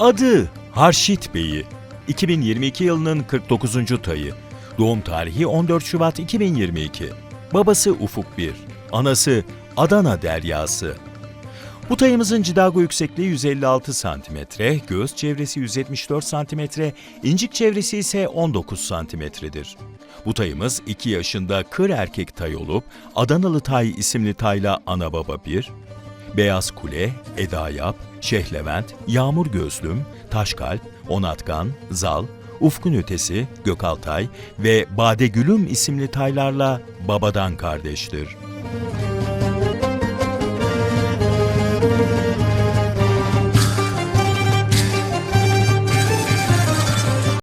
Adı Harşit Bey'i. 2022 yılının 49. tayı. Doğum tarihi 14 Şubat 2022. Babası Ufuk Bir. Anası Adana Deryası. Bu tayımızın cidago yüksekliği 156 cm, göğüs çevresi 174 cm, incik çevresi ise 19 cm'dir. Bu tayımız 2 yaşında kır erkek tay olup Adanalı Tay isimli tayla ana baba bir, Beyaz Kule, Eda Yap, Şeyh Levent, Yağmur Gözlüm, Taşkalp, Onatkan, Zal, Ufkun Ötesi, Gökaltay ve Badegülüm isimli taylarla babadan kardeştir.